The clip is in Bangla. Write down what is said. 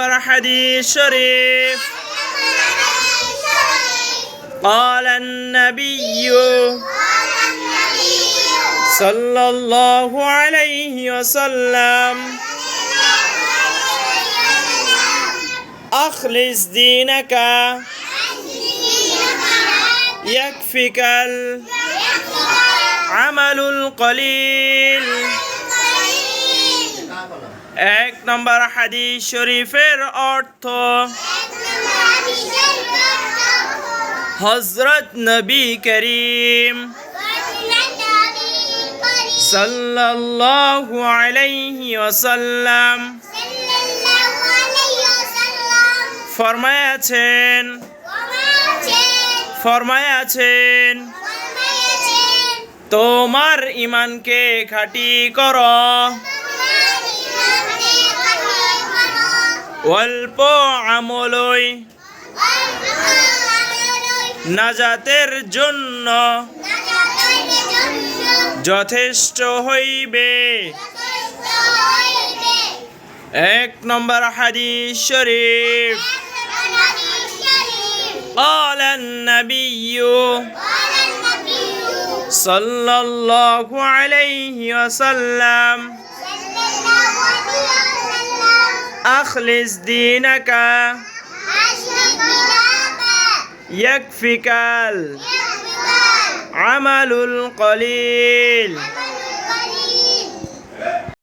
أكبر حديث شريف. قال النبي صلى الله عليه وسلم أخلص دينك يكفك العمل القليل. এক নম্বর হাদিস শরীফের অর্থ হজরত নবী করিম সাল্লাল্লাহু আলাইহি ওয়াসাল্লাম ফরমায়াছেন ফরমায়াছেন, তোমার ইমানকে খাটি করো। অল্প আমলই নাজাতের জন্য যথেষ্ট হইবে এক নম্বর হাদিস শরীফ قال النبي صلى الله عليه وسلم أخلص دينك. يكفيك العمل القليل.